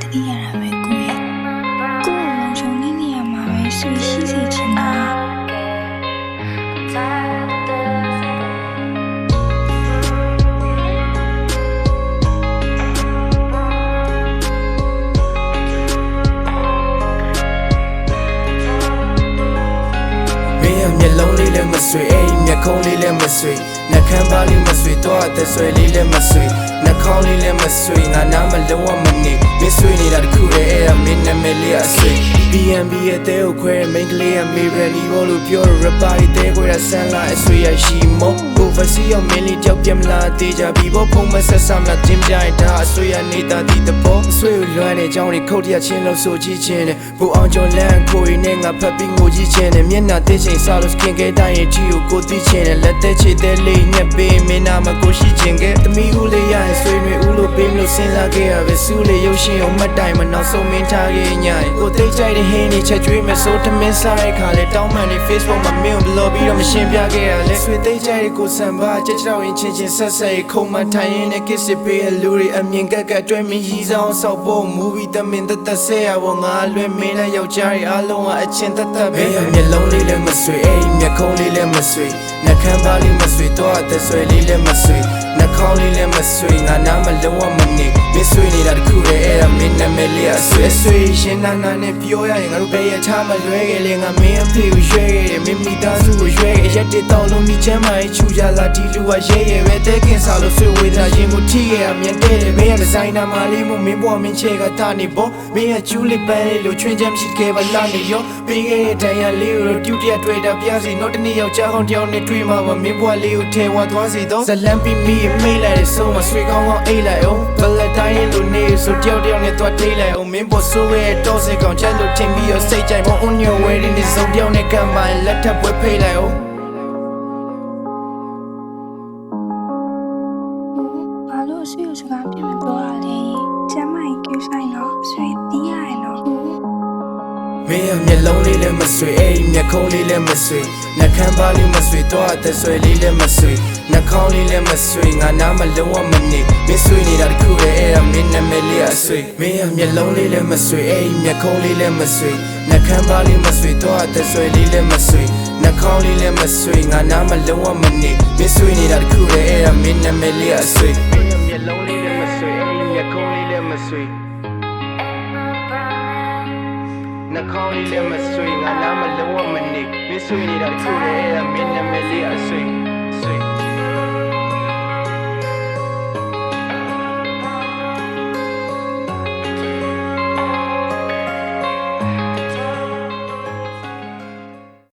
တတိယတာပဲကိုရဲ့ကိုယ်ကိုလုံခြုံနေနေရမှာပဲဆွေရှိစေချင်တာမင်းရဲ့မျက်လုံးလေးလည်းမဆွေအဲ့ဒီမျက်ခုံးလေးလည်းမဆွေနှကမ်းပါလေးမဆွေတော့အသက်ဆွေလေးလည်းမဆွေနှခေါင်းလေးလည်းမဆွေငါနားမလုံးဝမနေ မင်းဆွေနေတာတခုတည်းအဲ့ဒါမင်းနာမည်လေးအဆွေ BNB ရဲ့တဲကိုခွဲမိန်းကလေးရဲ့မေရလီဘောလို့ပြောရရပါရီတဲခွဲရဆန်လာအဆွေရရှိမော Oversee ရောမင်းလေးကြောက်ပြမလားတေးကြပြီးဘောဖုံးမဆက်ဆမ်းလားဂျင်းပြိုင်ဒါအဆွေရနေတာဒီတဘောအဆွေကိုလွမ်းတဲ့အကြောင်းတွေခုတ်ရချင်းလို့ဆိုကြည့်ချင်းတယ်ဘူအောင်ကျော်လန်းကိုရီနဲ့ငါဖက်ပြီးငိုကြည့်ချင်းတယ်မျက်နှာသိချင်းစားလို့ skin ကဲတိုင်းရဲ့ချီကိုကိုသိချင်းတယ်လက်သက်ချေတဲ့လေးညက်ပေးမင်းနာမကိုရှိချင်းကဲတမီဦးလေးရရင်ဆွေတွေဦးလို့ ပေးမလို့စဉ်းစားခဲ့ရပဲစူးလေးရုပ်ရှင်အောင်မှတ်တိုင်မနောက်ဆုံးမင်းထားခဲ့ညရင်ကိုသိကြိုက်တဲ့ဟင်းတွေချက်ကျွေးမဆိုးတမင်းစားတဲ့ခါလေတောင်းမှန်နေ Facebook မှာမင်းကိုဘလော့ပြီးတော့မရှင်းပြခဲ့ရလေဆွေသိကြိုက်တဲ့ကိုစံပါကြက်ကြောက်ရင်ချင်းချင်းဆက်ဆက်ခုံမထိုင်ရင်နဲ့ kiss it ပေးတဲ့လူတွေအမြင်ကက်ကအတွဲမင်းရီဆောင်ဆောက်ဖို့ movie တမင်သက်သက်ဆဲရဖို့ငါလွင်မင်းနဲ့ယောက်ျားတွေအားလုံးကအချင်းသက်သက်ပဲမျက်လုံးလေးလည်းမဆွေအဲ့ဒီမျက်ခုံးလေးလည်းမဆွေနှကမ်းပါလေးမဆွေတော့အသက်ဆွေလေးလည်းမဆွေနှခေါင်းလေးလည်းမဆွေငါနားမလုံးဝမနေမင်းဆွေနေတာတခုတည်းအဲ့ဒါမင်းနာမည်လေးအဆွေဆွေရှင်နာနာနဲ့ပြောရရင်ငါတို့ဘယ်ရထားမလွဲခဲ့လေငါမင်းအဖေကိုရွှဲခဲ့တယ်မင်းမိသားစုကိုရွှဲခဲ့ရက်တစ်တောင်းလုံးမိချမ်းမရဲ့ချူကြလာဒီလူကရဲရဲပဲတဲကင်စာလို့ဆွေဝေးတာရင်ကိုထိခဲ့ရမြင်တဲ့တယ်မင်းရဲ့ဒီဇိုင်နာမလေးမို့မင်းဘွားမင်းချေကတာနေပေါ့မင်းရဲ့ကျူးလီပန်းလေးလို့ချွင်းချမ်းရှိခဲ့ပါလားနေရောပေးခဲ့တဲ့ဒဏ်ရာလေးကိုတူတရတွေ့တာပြစီတော့တနေ့ယောက်ျားကောင်းတယောက်နဲ့တွေ့မှာပါမင်းဘွားလေးကိုထဲဝါသွားစီတော့ဇလန်ပီမီမေးလိုက်တဲ့ဆုံးမဆွေကောင်းကောင်းအိတ်လိုက်အောင်ဘလက်တိုင်းလို့နေဆိုတယောက်တယောက်နဲ့သွားထိလိုက်အောင်မင်းပေါ်ဆိုးရဲ့တော့စေကောင်ချက်လို့ထင်ပြီးတော့စိတ်ကြိုက်ပေါ် on your wedding ဒီစုံတယောက်နဲ့ကမ်းပါလက်ထပ်ပွဲဖိတ်လိုက်အောင် မင်းရဲ့မျက်လုံးလေးလည်းမဆွေအဲ့ဒီမျက်ခုံးလေးလည်းမဆွေနှကမ်းပါလေးမဆွေတော့အသက်ဆွေလေးလည်းမဆွေနှခေါင်းလေးလည်းမဆွေငါနားမလုံးဝမနေမင်းဆွေနေတာတခုတည်းအဲ့ဒါမင်းနာမည်လေးအဆွေမင်းရဲ့မျက်လုံးလေးလည်းမဆွေအဲ့ဒီမျက်ခုံးလေးလည်းမဆွေနှကမ်းပါလေးမဆွေတော့အသက်ဆွေလေးလည်းမဆွေနှခေါင်းလေးလည်းမဆွေငါနားမလုံးဝမနေမင်းဆွေနေတာတခုတည်းအဲ့ဒါမင်းနာမည်လေးအဆွေမင်းရဲ့မျက်လုံးလေးလည်းမဆွေအဲ့ဒီမျက်ခုံးလေးလည်းမဆွေ နှခေါင်းလေးလည်းမဆွေငါနားမလုံးဝမနေမဆွေနေတာတခုလေအဲ့ဒါမင်းနာမည်လေးအဆွေ